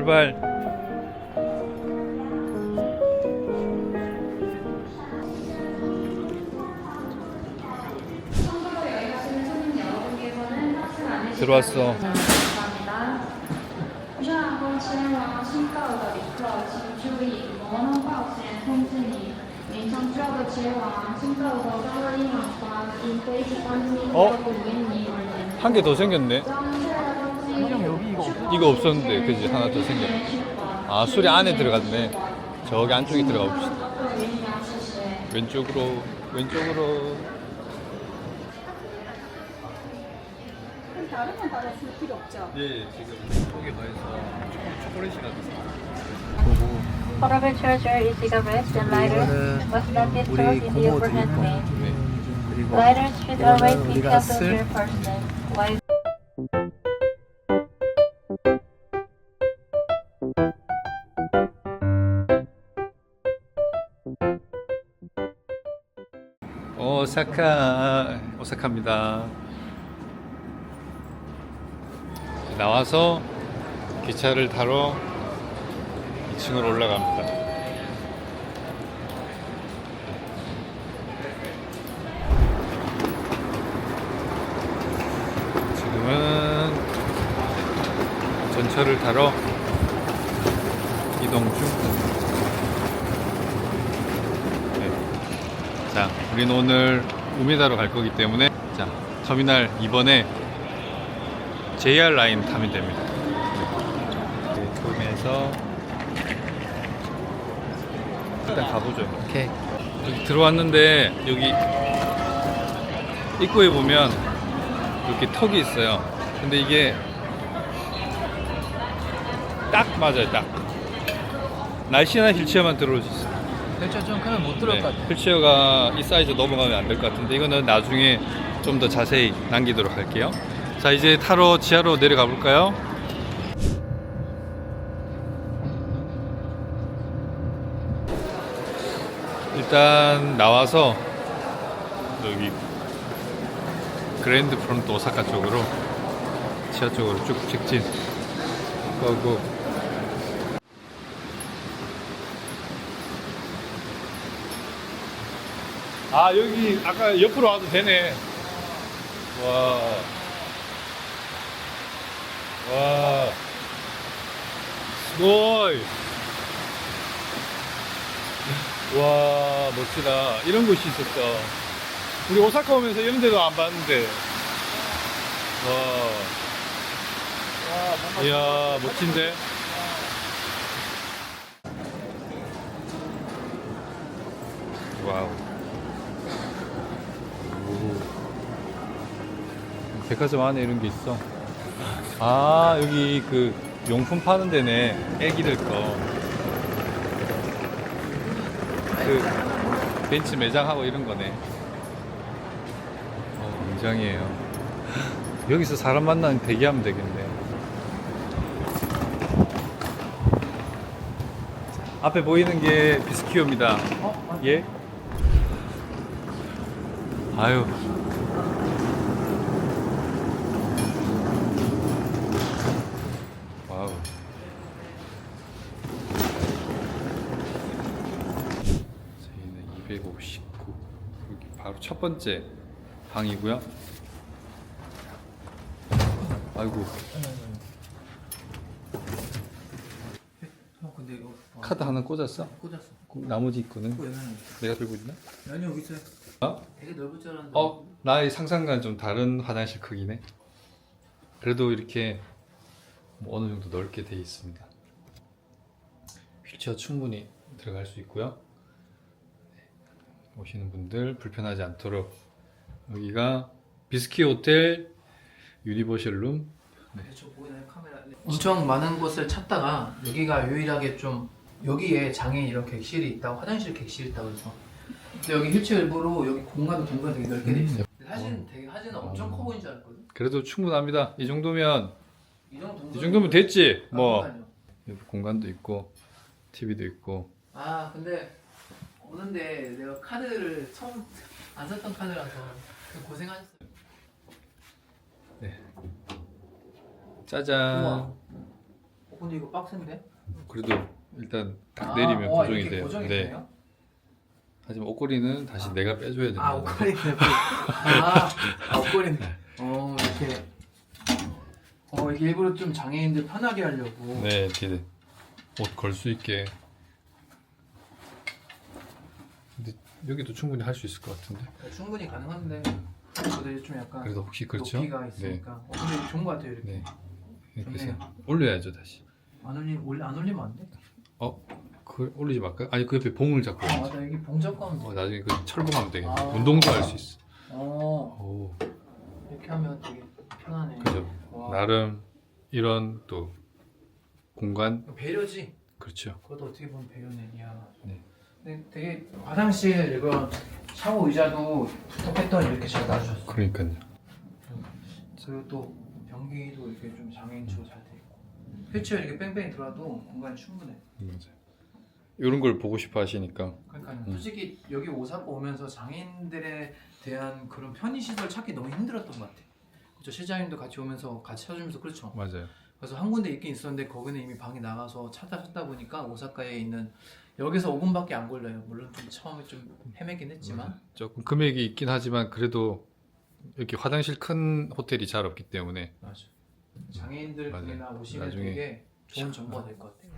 출발. 들어왔어. 어? 한 개 더 생겼네. 이거 없었는데 그지 하나 더 생겨 아 술이 안에 들어갔네 저기 안쪽에 들어가 봅시다 왼쪽으로 왼쪽으로 다른 건 달아줄 필요 없죠? 예 지금 속에 넣어서 초콜릿이나 보고 Portable charger is cigarettes and lighters was not disclosed in the overhead main. Lighters should always be kept on their person while 오사카, 오사카입니다. 나와서 기차를 타러 2층으로 올라갑니다. 지금은 전철을 타러 이동 중. 네. 자, 우리는 오늘 우메다로 갈 거기 때문에 자, 터미널 2번에 JR 라인 타면 됩니다. 네, 통해서 일단 가보죠. 오케이. 여기 들어왔는데 여기 입구에 보면 이렇게 턱이 있어요. 근데 이게 딱 맞아요, 딱. 날씨나 휠체어만 들어올 수 있어요. 휠체어 좀 크면 못 들어올 것 같아. 휠체어가 이 사이즈 넘어가면 안 될 것 같은데 이거는 나중에 좀 더 자세히 남기도록 할게요. 자 이제 타러 지하로 내려가 볼까요? 일단 나와서 여기 그랜드 프론트 오사카 쪽으로 지하 쪽으로 쭉 직진 거고 아 여기 아까 옆으로 와도 되네 와. 와. 스고이. 와, 멋지다. 이런 곳이 있었어. 우리 오사카 오면서 이런 데도 안 봤는데. 와. 이야, 멋진데? 와우. 백화점 안에 이런 게 있어. 아, 여기 그 용품 파는 데네. 애기들 거. 그 벤츠 매장하고 이런 거네. 어, 매장이에요. 여기서 사람 만나는 대기하면 되겠네. 앞에 보이는 게 비스키오입니다. 어? 예? 아유. 와우. 저희는 259. 여기 바로 첫 번째 방이고요. 아이고, 어, 근데 이거 어, 카드 하나 꽂았어? 꽂았어. 그 나머지 거는 꽂고 여기는 내가 들고 있나? 아니 여기 있어요. 어? 되게 넓을 줄 알았는데. 어, 나의 상상과는 좀 다른 화장실 크기네. 그래도 이렇게 뭐 어느 정도 넓게 돼 있습니다. 휠체어 충분히 들어갈 수 있고요. 네, 오시는 분들 불편하지 않도록 여기가 비스키 호텔 유니버셜 룸. 네, 저 보이나요 카메라? 엄청 많은 곳을 찾다가 여기가 유일하게 좀 여기에 장애인 이런 객실이 있다고 화장실 객실이 있다고 해서 근데 여기 휠체어 일부러 여기 공간도 공간 되게 넓게 돼 있어요. 사진 되게 사진은 엄청 커 보이는 줄 알았거든. 그래도 충분합니다. 이 정도면 이 정도 이 정도면 됐지. 뭐 아, 공간도 있고 TV도 있고. 아 근데 오는데 내가 카드를 처음 안 썼던 카드라서 고생하셨어요. 짜잔. 우와. 근데 이거 빡센데? 그래도 일단 딱 아, 내리면 어, 고정이 이렇게 돼요. 고정이 네. 되네요? 하지만 옷걸이는 다시 내가 빼줘야 됩니다. 아 옷걸이 아, 아 옷걸이 어 이렇게 어 이게 일부러 좀 장애인들 편하게 하려고 네, 뒤에 옷걸 수 있게. 근데 여기도 충분히 할 수 있을 것 같은데. 충분히 가능한데 그래도 좀 약간 그래도 혹시 그렇죠? 높이가 있으니까 어, 근데 좋은 것 같아요 이렇게 네. 네. 그래서 좋네요. 올려야죠 다시. 안 올리 올리 안 올리면 안 돼? 어, 그 올리지 말까요? 아니 그 옆에 봉을 잡고. 아 맞아 여기 봉 잡고 하면 어, 돼. 나중에 그 철봉하면 되겠네. 아. 운동도 할 수 있어. 어 오, 이렇게 하면 되게 편하네. 그죠. 와. 나름 이런 또 공간 배려지. 그렇죠. 그것도 어떻게 보면 배려네. 야. 네. 근데 되게 화장실 이거 샤워 의자도 부탁했더니 이렇게 잘 놔주셨어. 그러니까요. 그리고 또 변기도 이렇게 좀 장애인치로 잘돼 있고. 휠체어 이렇게 뺑뺑이 들어도 공간이 충분해. 맞아요. 이런 걸 보고 싶어 하시니까 그러니까 음. 솔직히 여기 오사카 오면서 장애인들에 대한 그런 편의 시설 찾기 너무 힘들었던 것 같아. 그렇죠. 실장님도 같이 오면서 같이 찾으면서 그렇죠. 맞아요. 그래서 한 군데 있긴 있었는데 거기는 이미 방이 나가서 찾다 찾다 보니까 오사카에 있는 여기서 5분밖에 안 걸려요. 물론 좀 처음에 좀 헤매긴 했지만 맞아요. 조금 금액이 있긴 하지만 그래도 이렇게 화장실 큰 호텔이 잘 없기 때문에 맞아. 장애인들 맞아요. 분이나 오시면 나중에 되게 좋은 정보가 될 것 같아요.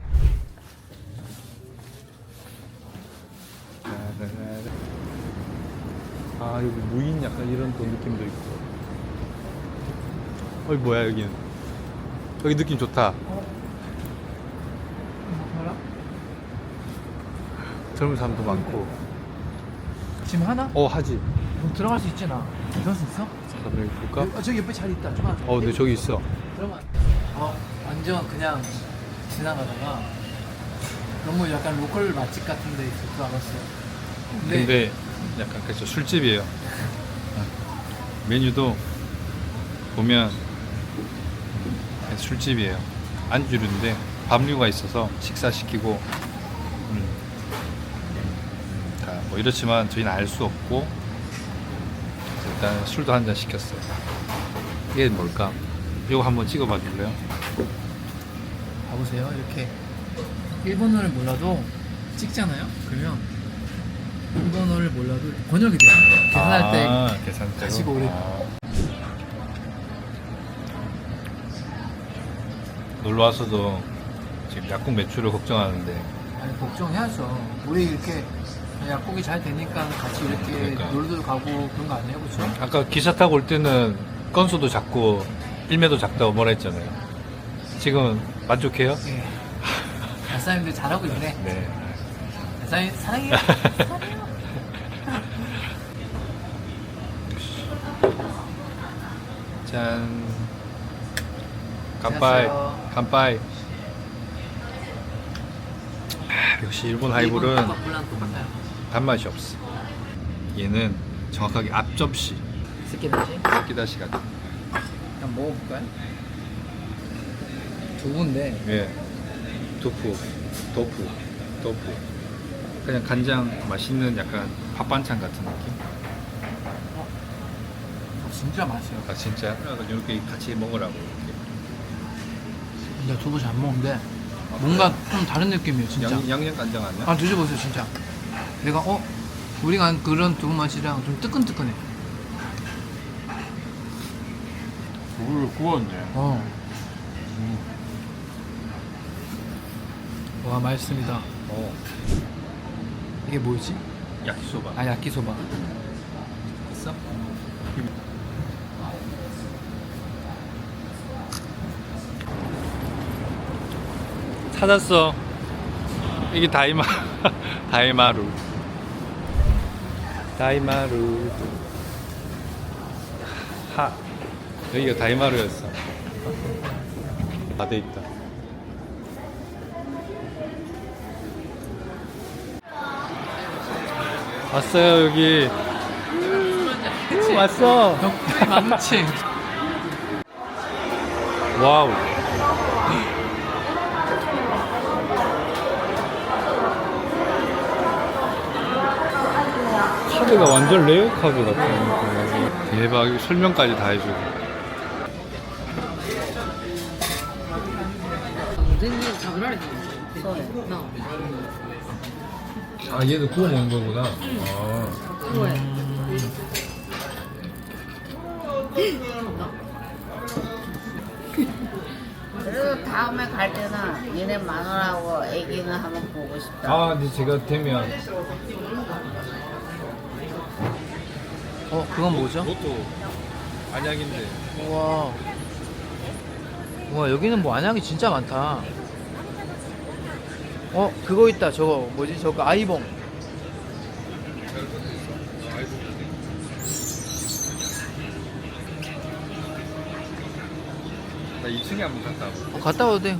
아 여기 무인 약간 이런 또 느낌도 있고. 어이 뭐야 여기는? 여기 느낌 좋다. 알아? 젊은 사람도 많고. 지금 하나? 어 하지. 뭐 들어갈 수 있잖아. 들어갈 수 있어? 잠깐 여기 볼까? 아, 저기 옆에 자리 있다. 좋아. 어, 근데 저기 있어. 들어가. 어, 완전 그냥 지나가다가 너무 약간 로컬 맛집 같은 데줄 알았어요. 근데, 근데 약간 그렇죠 술집이에요. 메뉴도 보면 술집이에요. 안주류인데 밥류가 있어서 식사 시키고 음, 다 뭐 이렇지만 저희는 알 수 없고 일단 술도 한 잔 시켰어요. 이게 뭘까? 이거 한번 찍어봐 줄래요? 봐보세요. 이렇게 일본어를 몰라도 찍잖아요. 그러면 일본어를 몰라도 번역이 돼요. 계산할 때 아, 계산대로. 가시고 오래- 아. 놀러 와서도 지금 약국 매출을 걱정하는데 아니, 걱정해야죠. 우리 이렇게 약국이 잘 되니까 같이 이렇게 그러니까. 놀도 가고 그런 거 아니에요, 그렇죠? 아까 기차 타고 올 때는 건수도 작고 일매도 작다고 뭐라 했잖아요. 지금 만족해요? 예. 발사님들 잘하고 있네. 네. 발사님 사랑해요. 사랑해요. 짠. 안녕하세요. 간빠이. 아, 역시 일본 하이볼은 물랑 똑같아요. 단맛이 없어. 얘는 정확하게 앞접시. 스키다시. 끼다시 같은. 한번 먹어볼까요? 두부인데 예. 도프, 도프, 도프. 그냥 간장 맛있는 약간 밥 반찬 같은 느낌. 진짜 맛있어요. 아 진짜. 이렇게 같이 먹으라고. 이렇게. 진짜 두부 잘 먹는데 뭔가 좀 다른 느낌이에요, 진짜. 양, 양념 간장 아니야? 아 드셔보세요, 진짜. 내가 어 우리가 그런 두부 맛이랑 좀 뜨끈뜨끈해. 두부를 구웠네. 어. 와 맛있습니다. 어. 이게 뭐지? 야키소바. 아 야끼소바. 있어? 찾았어. 이게 다이마 다이마루. 다이마루. 하. 여기가 다이마루였어. 다 돼 있다. 왔어요 여기. 왔어. 덕분에 망치. 와우. 카드가 완전 레어 카드 같아. 대박, 설명까지 다 해주고. 아, 얘도 구워 먹는 거구나. 아. 음. 그리고 다음에 갈 때는 얘네 마누라하고 애기는 한번 보고 싶다. 아, 근데 제가 되면 어 그건 뭐죠? 그것도 안약인데. 우와 우와 여기는 뭐 안약이 진짜 많다 어 그거 있다 저거 뭐지 저거 아이봉 나 2층에 한번 갔다 와볼게. 어, 갔다 와도 돼